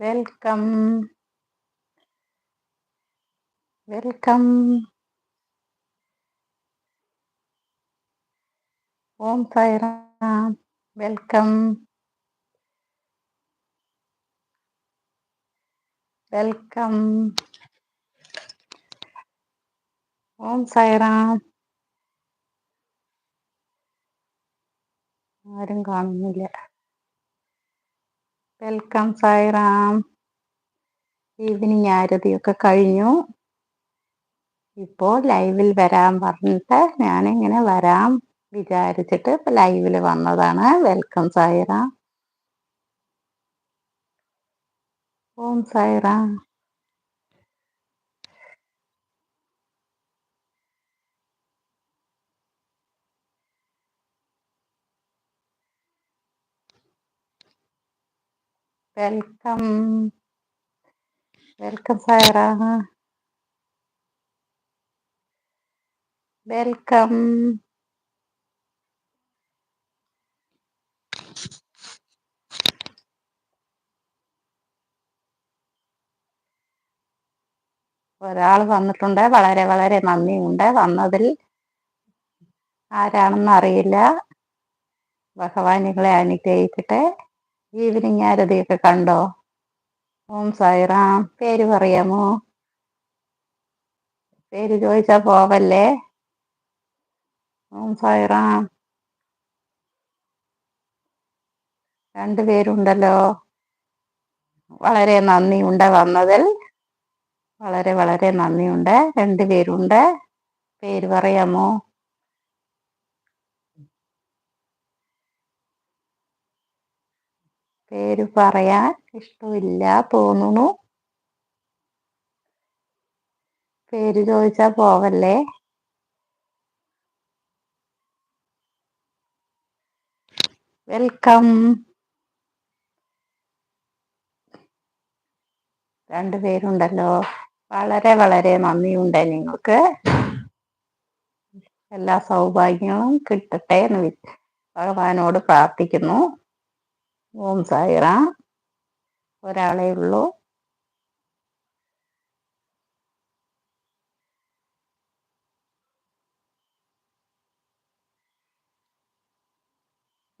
Welcome welcome Om Sairam welcome welcome Om Sairam ആരും കാണുന്നില്ല. Welcome Sairam evening ആരതിയൊക്കെ കഴിഞ്ഞു. ഇപ്പോൾ ലൈവിൽ വരാൻ പറഞ്ഞിട്ട് ഞാനിങ്ങനെ വരാം വിചാരിച്ചിട്ട് ഇപ്പൊ ലൈവിൽ വന്നതാണ്. Welcome Sairam Om Sairam welcome welcome Sairam welcome ഒരാൾ വന്നിട്ടുണ്ട്. വളരെ വളരെ നന്ദിയുണ്ട്. വന്നതിൽ ആരാണെന്ന് അറിയില്ല. ഭഗവാൻ അനുഗ്രഹിക്കട്ടെ. ഈവനിങ് ആരതിയൊക്കെ കണ്ടോ? ഓം സായിറാം. പേര് പറയാമോ? പേര് ചോദിച്ചാ പോവല്ലേ? ഓം സായിറാം. രണ്ടുപേരുണ്ടല്ലോ വളരെ നന്ദിയുണ്ട് വന്നതിൽ. വളരെ വളരെ നന്ദിയുണ്ട്. രണ്ടുപേരുണ്ട് പേര് പറയാമോ? പേര് പറയാൻ ഇഷ്ടമില്ല തോന്നുന്നു. പേര് ചോദിച്ചാ പോവല്ലേ? വെൽക്കം. രണ്ടുപേരുണ്ടല്ലോ വളരെ വളരെ നന്ദിയുണ്ട് നിങ്ങൾക്ക്. എല്ലാ സൗഭാഗ്യങ്ങളും കിട്ടട്ടെ എന്ന് ഭഗവാനോട് പ്രാർത്ഥിക്കുന്നു. ഓം സായിറാം ഒരാളേ ഉള്ളൂ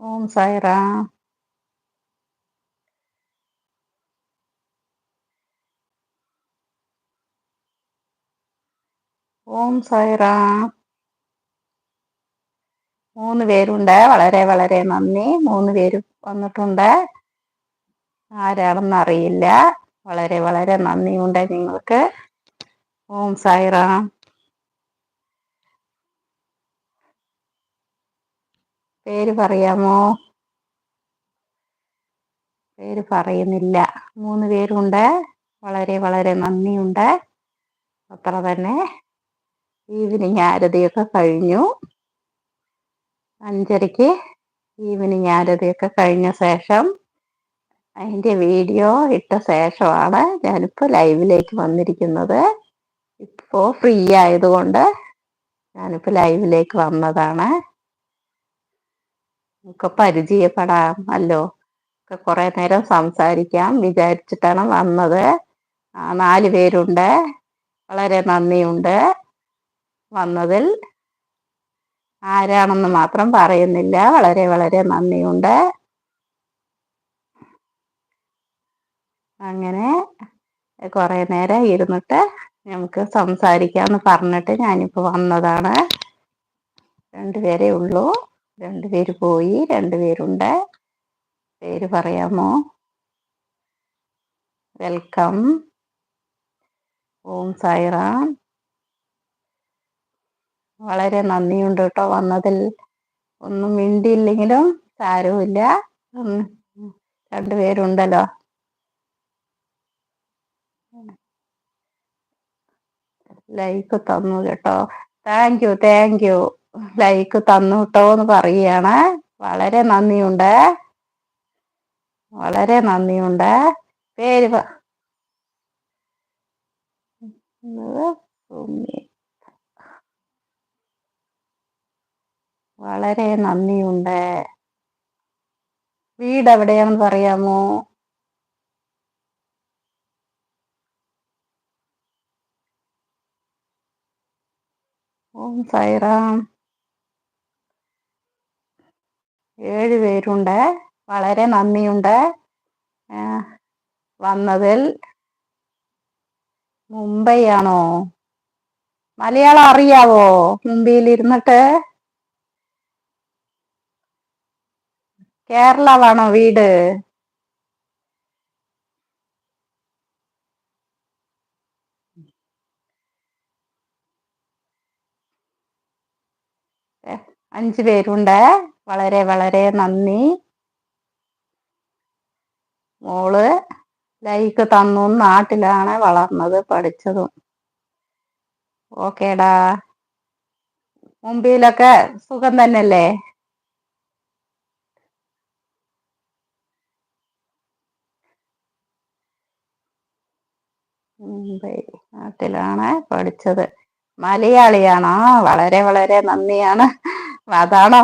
ഓം സായിറാം ഓം സായിറാം മൂന്ന് പേരുണ്ട്. വളരെ വളരെ നന്ദി. മൂന്ന് പേര് വന്നിട്ടുണ്ട്. ആരാണെന്ന് അറിയില്ല. വളരെ വളരെ നന്ദിയുണ്ട് നിങ്ങൾക്ക്. ഓം സായിറാം പേര് പറയാമോ? പേര് പറയുന്നില്ല. മൂന്ന് പേരുണ്ട്. വളരെ വളരെ നന്ദിയുണ്ട്. അത്ര തന്നെ. ഈവനിങ് ആരതിയൊക്കെ കഴിഞ്ഞു. അഞ്ചരയ്ക്ക് ഈവനിങ് ആരതിയൊക്കെ കഴിഞ്ഞ ശേഷം അതിന്റെ വീഡിയോ ഇട്ട ശേഷമാണ് ഞാനിപ്പോൾ ലൈവിലേക്ക് വന്നിരിക്കുന്നത്. ഇപ്പോൾ ഫ്രീ ആയതുകൊണ്ട് ഞാനിപ്പോൾ ലൈവിലേക്ക് വന്നതാണ്. നമുക്ക് പരിചയപ്പെടാം അല്ലോ? ഒക്കെ കുറേ നേരം സംസാരിക്കാം വിചാരിച്ചിട്ടാണ് വന്നത്. നാല് പേരുണ്ട്. വളരെ നന്ദിയുണ്ട് വന്നതിൽ. ആരാണെന്ന് മാത്രം പറയുന്നില്ല. വളരെ വളരെ നന്ദിയുണ്ട്. അങ്ങനെ കുറേ നേരം ഇരുന്നിട്ട് നമുക്ക് സംസാരിക്കാന്ന് പറഞ്ഞിട്ട് ഞാനിപ്പോൾ വന്നതാണ്. രണ്ടുപേരേ ഉള്ളൂ. രണ്ടുപേര് പോയി രണ്ടുപേരുണ്ട് പേര് പറയാമോ? വെൽക്കം. ഓം സായിറാം. വളരെ നന്ദിയുണ്ട് കേട്ടോ. വന്നതിൽ ഒന്നും മിണ്ടിയില്ലെങ്കിലും സാരമില്ല രണ്ടുപേരുണ്ടല്ലോ. ലൈക്ക് തന്നു കേട്ടോ. Thank you thank you like തന്നു കേട്ടോ എന്ന് പറയുകയാണ്. വളരെ നന്ദിയുണ്ട്. വളരെ നന്ദിയുണ്ട്. പേര് പ- വളരെ നന്ദിയുണ്ട്. വീട് എവിടെയാണെന്ന് പറയാമോ? ഓം സൈറാം. ഏഴ് പേരുണ്ട്. വളരെ നന്ദിയുണ്ട്. വന്നതിൽ മുംബൈ ആണോ മലയാളം അറിയാവോ? മുംബൈയിൽ ഇരുന്നിട്ട്? കേരളമാണോ വീട്? അഞ്ചു പേരുണ്ട്. വളരെ വളരെ നന്ദി. മോൾ ലൈക്ക് തന്നു. നാട്ടിലാണ് വളർന്നത് പഠിച്ചതും. ഓക്കേടാ. മുമ്പിലൊക്കെ സുഖം തന്നെയല്ലേ? മുംബൈ നാട്ടിലാണ് പഠിച്ചത്. മലയാളിയാണോ. വളരെ വളരെ നന്ദിയാണ്. അതാണോ?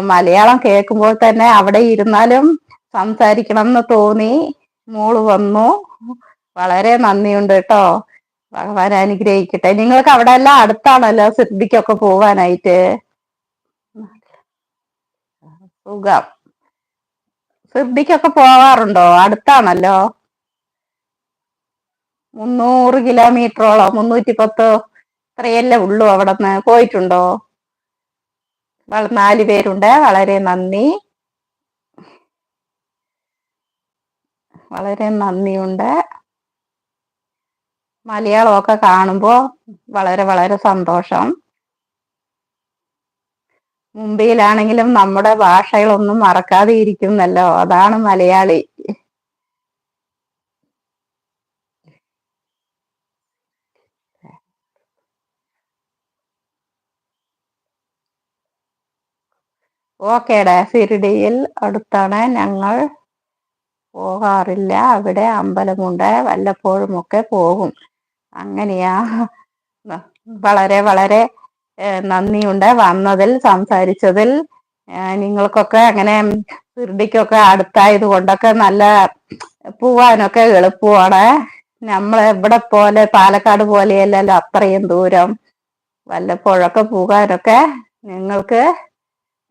മലയാളം കേൾക്കുമ്പോൾ തന്നെ അവിടെ ഇരുന്നാലും സംസാരിക്കണം എന്ന് തോന്നി. മോൾ വന്നു. വളരെ നന്ദിയുണ്ട് കേട്ടോ. ഭഗവാൻ അനുഗ്രഹിക്കട്ടെ. നിങ്ങൾക്ക് അവിടെ എല്ലാം അടുത്താണല്ലോ സിദ്ധിക്കൊക്കെ പോവാനായിട്ട്. സുഖം. സിദ്ധിക്കൊക്കെ പോവാറുണ്ടോ? അടുത്താണല്ലോ. മുന്നൂറ് കിലോമീറ്ററോളം മുന്നൂറ്റി പത്തോ ഇത്രയല്ലേ ഉള്ളൂ അവിടെ നിന്ന് പോയിട്ടുണ്ടോ നാല് പേരുണ്ട്. വളരെ നന്ദി. വളരെ നന്ദിയുണ്ട്. മലയാളമൊക്കെ കാണുമ്പോൾ വളരെ വളരെ സന്തോഷം. മുംബൈയിലാണെങ്കിലും നമ്മുടെ ഭാഷകളൊന്നും മറക്കാതെ ഇരിക്കുന്നല്ലോ. അതാണ് മലയാളി. ഓക്കേടാ സിരിടിയിൽ അടുത്താണ് ഞങ്ങൾ പോകാറില്ല. അവിടെ അമ്പലമുണ്ട് വല്ലപ്പോഴുമൊക്കെ പോകും. അങ്ങനെയാ. വളരെ വളരെ നന്ദിയുണ്ട് വന്നതിൽ സംസാരിച്ചതിൽ. നിങ്ങൾക്കൊക്കെ അങ്ങനെ സിർഡിക്കൊക്കെ അടുത്തായത് കൊണ്ടൊക്കെ നല്ല പോവാനൊക്കെ എളുപ്പമാണ്. നമ്മൾ എവിടെ പോലെ പാലക്കാട് പോലെയല്ലല്ലോ അത്രയും ദൂരം. വല്ലപ്പോഴൊക്കെ പോകാനൊക്കെ നിങ്ങൾക്ക്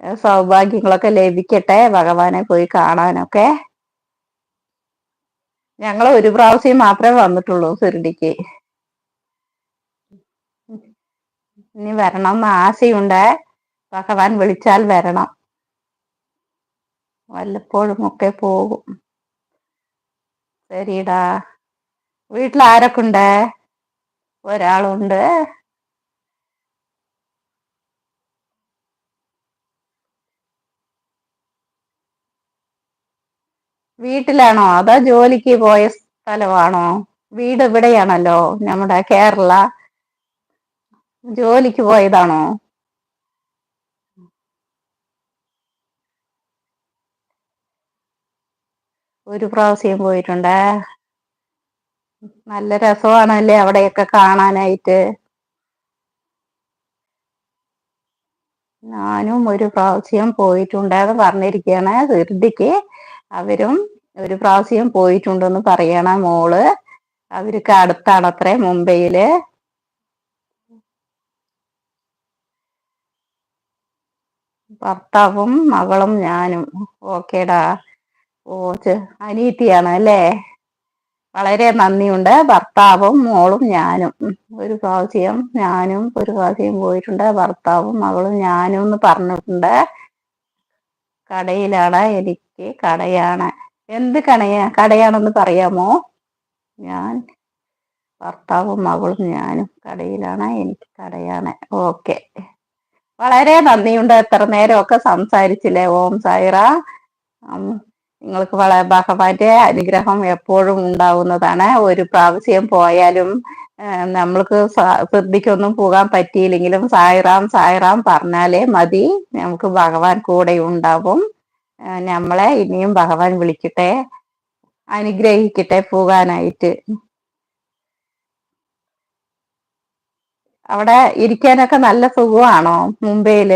സൗഭാഗ്യങ്ങളൊക്കെ ലഭിക്കട്ടെ ഭഗവാനെ പോയി കാണാനൊക്കെ. ഞങ്ങൾ ഒരു പ്രാവശ്യം മാത്രമേ വന്നിട്ടുള്ളൂ സിറിഡിക്ക്. ഇനി വരണം എന്ന് ആശയുണ്ട്. ഭഗവാൻ വിളിച്ചാൽ വരണം. വല്ലപ്പോഴും ഒക്കെ പോകും. ശരിടാ. വീട്ടിൽ ആരൊക്കെ ഉണ്ട്? ഒരാളുണ്ട്. വീട്ടിലാണോ? അതോ ജോലിക്ക് പോയ സ്ഥലമാണോ? വീട് ഇവിടെയാണല്ലോ നമ്മുടെ കേരള. ജോലിക്ക് പോയതാണോ? ഒരു പ്രാവശ്യം പോയിട്ടുണ്ട്. നല്ല രസമാണല്ലേ അവിടെയൊക്കെ കാണാനായിട്ട്. ഞാനും ഒരു പ്രാവശ്യം പോയിട്ടുണ്ടെന്ന് പറഞ്ഞിരിക്കുകയാണ് ധൃതിക്ക്. അവരും ഒരു പ്രാവശ്യം പോയിട്ടുണ്ടെന്ന് പറയണ മോൾ. അവർക്ക് അടുത്താണത്രേ മുംബൈയിൽ. ഭർത്താവും മകളും ഞാനും. ഓക്കേടാ. ഓ അനീതിയാണ് അല്ലേ? വളരെ നന്ദിയുണ്ട്. ഭർത്താവും മോളും ഞാനും. ഒരു പ്രാവശ്യം ഞാനും ഒരു പ്രാവശ്യം പോയിട്ടുണ്ട്. ഭർത്താവും മകളും ഞാനും എന്ന് പറഞ്ഞിട്ടുണ്ട്. കടയിലാണ് എനിക്ക് കടയാണ്. എന്ത് കണയ കടയാണെന്ന് പറയാമോ? ഞാൻ ഭർത്താവും മകളും ഞാനും കടയിലാണ്. എനിക്ക് കടയാണ്. ഓക്കെ. വളരെ നന്ദിയുണ്ട് എത്ര നേരമൊക്കെ സംസാരിച്ചില്ലേ ഓം സായിറ? നിങ്ങൾക്ക് വളരെ ഭഗവാന്റെ അനുഗ്രഹം എപ്പോഴും ഉണ്ടാവുന്നതാണ്. ഒരു പ്രാവശ്യം പോയാലും നമ്മൾക്ക് ശ്രദ്ധിക്കൊന്നും പോകാൻ പറ്റിയില്ലെങ്കിലും സായിറാം സായിറാം പറഞ്ഞാലേ മതി. നമുക്ക് ഭഗവാൻ കൂടെ ഉണ്ടാവും. നമ്മളെ ഇനിയും ഭഗവാൻ വിളിക്കട്ടെ അനുഗ്രഹിക്കട്ടെ പോകാനായിട്ട്. അവിടെ ഇരിക്കാനൊക്കെ നല്ല സുഖമാണോ മുംബൈയിൽ?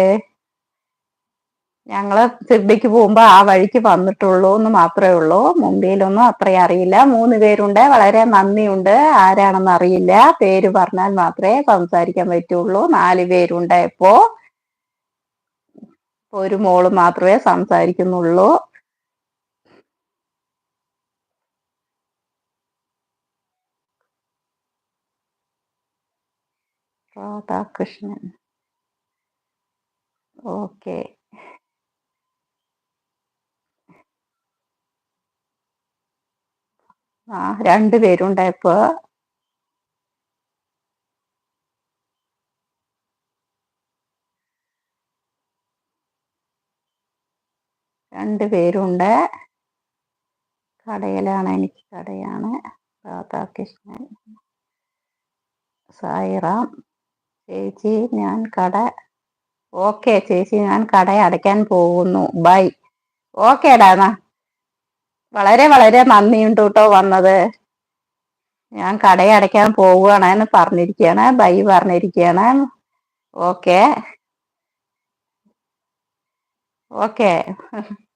ഞങ്ങൾ സിഡ്ഡിക്ക് പോകുമ്പോ ആ വഴിക്ക് വന്നിട്ടുള്ളൂ എന്ന് മാത്രമേ ഉള്ളൂ. മുംബൈയിലൊന്നും അത്രയും അറിയില്ല. മൂന്ന് പേരുണ്ട്. വളരെ നന്ദിയുണ്ട്. ആരാണെന്ന് അറിയില്ല. പേര് പറഞ്ഞാൽ മാത്രമേ സംസാരിക്കാൻ പറ്റുള്ളൂ. നാല് പേരുണ്ട് ഇപ്പോ ഒരു മോൾ മാത്രമേ സംസാരിക്കുന്നുള്ളൂ. രാധാകൃഷ്ണൻ. ഓക്കെ. ആ രണ്ടു പേരുണ്ടായപ്പോ രണ്ട് കടയിലാണ് എനിക്ക് കടയാണ്. രാധാകൃഷ്ണൻ സായിറാം ചേച്ചി ഞാൻ കട. ഓക്കെ ചേച്ചി ഞാൻ കട അടയ്ക്കാൻ പോകുന്നു. ബൈ. ഓക്കേടാ എന്നാ. വളരെ വളരെ നന്ദിയുണ്ട് കേട്ടോ വന്നത്. ഞാൻ കടയടയ്ക്കാൻ പോവുകയാണ് എന്ന് പറഞ്ഞിരിക്കുകയാണ് ബൈ പറഞ്ഞിരിക്കുകയാണ്. ഓക്കെ. ഓക്കെ.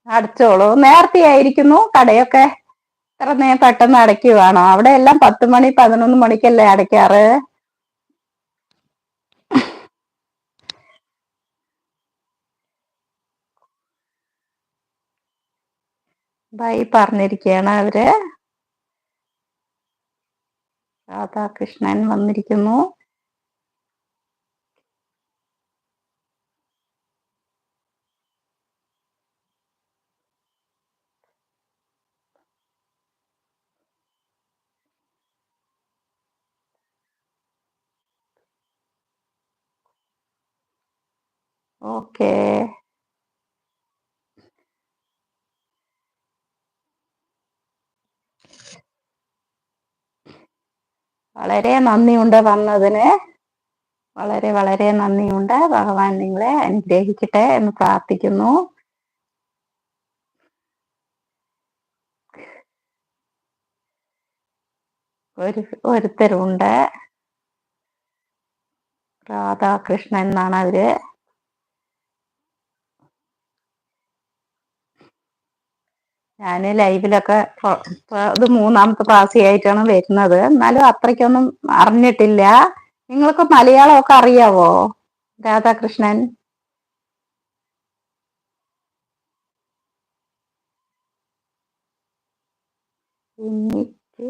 അടച്ചോളൂ. നേരത്തെ ആയിരിക്കുന്നു കടയൊക്കെ. ഇത്ര പെട്ടെന്ന് അടയ്ക്കുവാണോ? അവിടെ എല്ലാം പത്ത് മണി പതിനൊന്ന് മണിക്കല്ലേ അടയ്ക്കാറ്? ബൈ പറഞ്ഞിരിക്കുകയാണ് അവർ. രാധാകൃഷ്ണൻ വന്നിരിക്കുന്നു. ഓക്കേ വളരെ നന്ദിയുണ്ട് വന്നതിന്. വളരെ വളരെ നന്ദിയുണ്ട്. ഭഗവാൻ നിങ്ങളെ അനുഗ്രഹിക്കട്ടെ എന്ന് പ്രാർത്ഥിക്കുന്നു. ഒരു ഒരുത്തരുണ്ട്. രാധാകൃഷ്ണൻ എന്നാണ് അവർ. ഞാൻ ലൈവിലൊക്കെ ഇത് മൂന്നാമത്തെ പ്രാവശ്യമായിട്ടാണ് വരുന്നത്. എന്നാലും അത്രയ്ക്കൊന്നും അറിഞ്ഞിട്ടില്ല. നിങ്ങൾക്ക് മലയാളമൊക്കെ അറിയാവോ രാധാകൃഷ്ണൻ? എനിക്ക്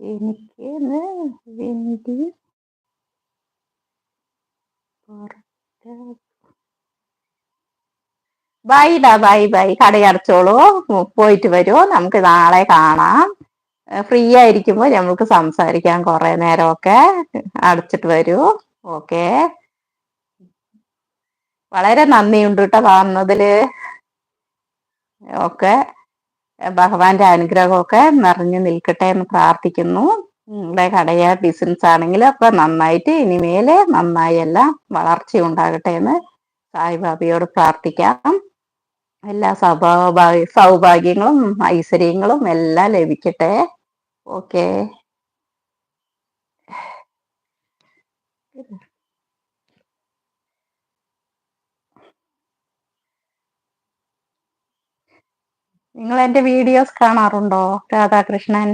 എനിക്ക് വേണ്ടി ബൈ ഡാ ബൈ ബൈ. കടയടച്ചോളൂ പോയിട്ട് വരുമോ നമുക്ക് നാളെ കാണാം. ഫ്രീ ആയിരിക്കുമ്പോൾ നമുക്ക് സംസാരിക്കാം കുറെ നേരമൊക്കെ. അടച്ചിട്ട് വരൂ. ഓക്കെ. വളരെ നന്ദിയുണ്ട് കേട്ടോ വന്നതിൽ ഒക്കെ ഭഗവാന്റെ അനുഗ്രഹമൊക്കെ നിറഞ്ഞു നിൽക്കട്ടെ എന്ന് പ്രാർത്ഥിക്കുന്നു. നിങ്ങളുടെ കടയ ബിസിനസ് ആണെങ്കിൽ ഒക്കെ നന്നായിട്ട് ഇനിമേലെ നന്നായി എല്ലാം വളർച്ച ഉണ്ടാകട്ടെ എന്ന് സായിബാബയോട് പ്രാർത്ഥിക്കാം. എല്ലാ സൗഭാഗ്യ സൗഭാഗ്യങ്ങളും ഐശ്വര്യങ്ങളും എല്ലാം ലഭിക്കട്ടെ. ഓക്കെ. നിങ്ങൾ എന്റെ വീഡിയോസ് കാണാറുണ്ടോ? രാധാകൃഷ്ണൻ?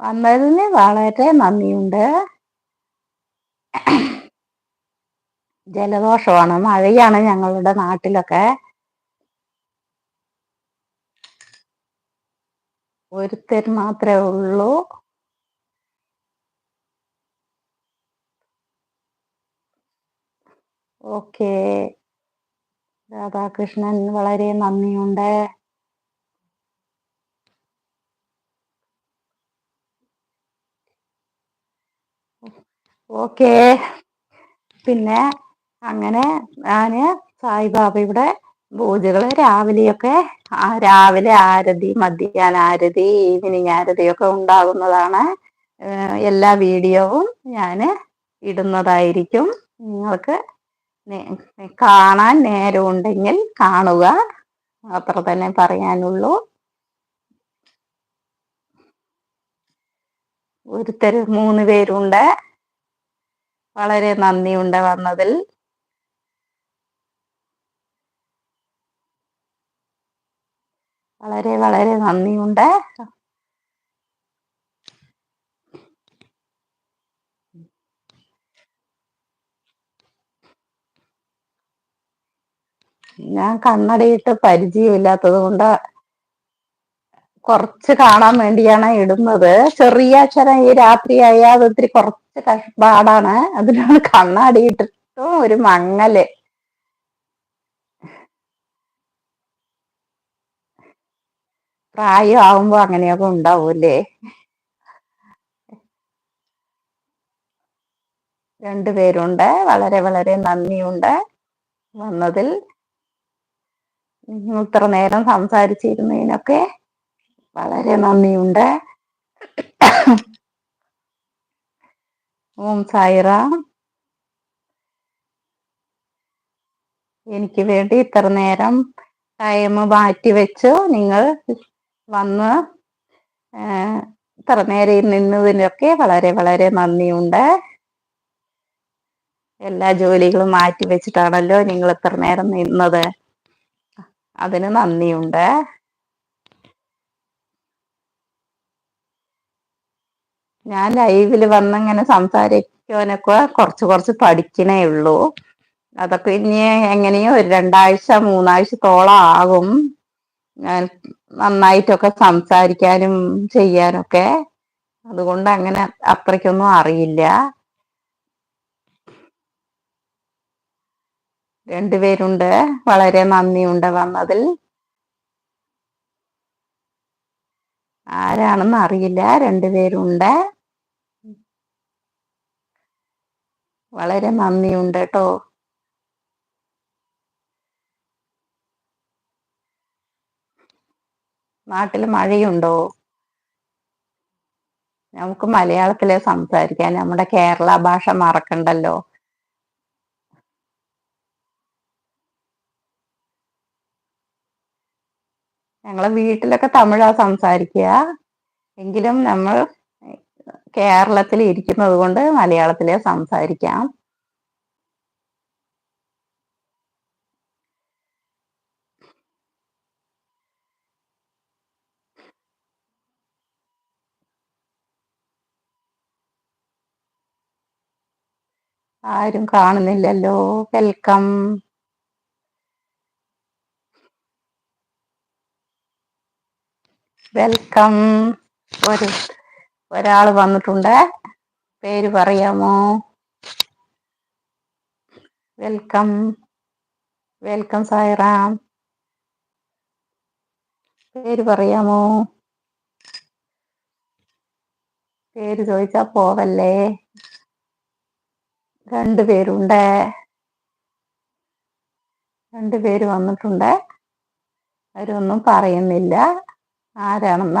വന്നതിന് വളരെ നന്ദിയുണ്ട്. ജലദോഷമാണ്. മഴയാണ് ഞങ്ങളുടെ നാട്ടിലൊക്കെ. ഒരുത്തർ മാത്രമേ ഉള്ളൂ. ഓക്കെ. രാധാകൃഷ്ണൻ വളരെ നന്ദിയുണ്ട്. ഓക്കെ. പിന്നെ അങ്ങനെ ഞാൻ സായിബാബയുടെ പൂജകൾ രാവിലെയൊക്കെ ആ രാവിലെ ആരതി മധ്യാഹ്ന ആരതി ഈവനിങ് ആരതിയൊക്കെ ഉണ്ടാകുന്നതാണ്. എല്ലാ വീഡിയോവും ഞാൻ ഇടുന്നതായിരിക്കും. നിങ്ങൾക്ക് കാണാൻ നേരമുണ്ടെങ്കിൽ കാണുക. അത്ര തന്നെ പറയാനുള്ളൂ. ഒരുത്തർ മൂന്ന് പേരുണ്ട്. വളരെ നന്ദിയുണ്ട് വന്നതിൽ. വളരെ വളരെ നന്ദിയുണ്ട്. ഞാൻ കണ്ണടയിട്ട് പരിചയമില്ലാത്തത് കൊണ്ട് കുറച്ച് കാണാൻ വേണ്ടിയാണ് ഇടുന്നത്. ചെറിയ അക്ഷരം ഈ രാത്രിയായാൽ ഒത്തിരി കുറച്ച് കഷ്ടപ്പാടാണ് അതിനാണ് കണ്ണാടി ഇട്ടിട്ടും ഒരു മങ്ങൽ. പ്രായം ആവുമ്പോ അങ്ങനെയൊക്കെ ഉണ്ടാവൂല്ലേ? രണ്ടുപേരുണ്ട് വളരെ വളരെ നന്ദിയുണ്ട് വന്നതിൽ. ഇത്ര നേരം സംസാരിച്ചിരുന്നതിനൊക്കെ വളരെ നന്ദിയുണ്ട്. ഓം സായിറാം. എനിക്ക് വേണ്ടി ഇത്ര നേരം ടൈം മാറ്റി വെച്ചു. നിങ്ങൾ വന്ന് ഇത്ര നേരം നിന്നതിനൊക്കെ വളരെ വളരെ നന്ദിയുണ്ട്. എല്ലാ ജോലികളും മാറ്റി വെച്ചിട്ടാണല്ലോ നിങ്ങൾ ഇത്ര നേരം നിന്നത്. അതിന് നന്ദിയുണ്ട്. ഞാൻ ലൈവിൽ വന്നിങ്ങനെ സംസാരിക്കാനൊക്കെ കുറച്ച് കുറച്ച് പഠിക്കണേ ഉള്ളൂ. അതൊക്കെ ഇനി എങ്ങനെയോ ഒരു രണ്ടാഴ്ച മൂന്നാഴ്ചത്തോളം ആകും. ഞാൻ നന്നായിട്ടൊക്കെ സംസാരിക്കാനും ചെയ്യാനൊക്കെ. അതുകൊണ്ട് അങ്ങനെ അത്രയ്ക്കൊന്നും അറിയില്ല. രണ്ടുപേരുണ്ട്. വളരെ നന്ദിയുണ്ട് വന്നതിൽ. ആരാണെന്ന് അറിയില്ല. രണ്ടുപേരുണ്ട്. വളരെ നന്ദിയുണ്ട് കേട്ടോ നാട്ടിൽ മഴയുണ്ടോ? നമുക്ക് മലയാളത്തിലെ സംസാരിക്കാൻ നമ്മുടെ കേരള ഭാഷ മറക്കണ്ടല്ലോ. ഞങ്ങളെ വീട്ടിലൊക്കെ തമിഴാ സംസാരിക്കുക എങ്കിലും നമ്മൾ കേരളത്തിൽ ഇരിക്കുന്നത് കൊണ്ട് മലയാളത്തിലെ സംസാരിക്കാം. ആരും കാണുന്നില്ലല്ലോ. വെൽക്കം. വെൽക്കം. ഒരു ഒരാൾ വന്നിട്ടുണ്ട്. പേര് പറയാമോ? വെൽക്കം. വെൽക്കം സായിറാം. പേര് പറയാമോ? പേര് ചോദിച്ചാ പോവല്ലേ? രണ്ടു പേരുണ്ട്. രണ്ടു പേര് വന്നിട്ടുണ്ട്. അവരൊന്നും പറയുന്നില്ല. ആരാണെന്ന് അറിയാം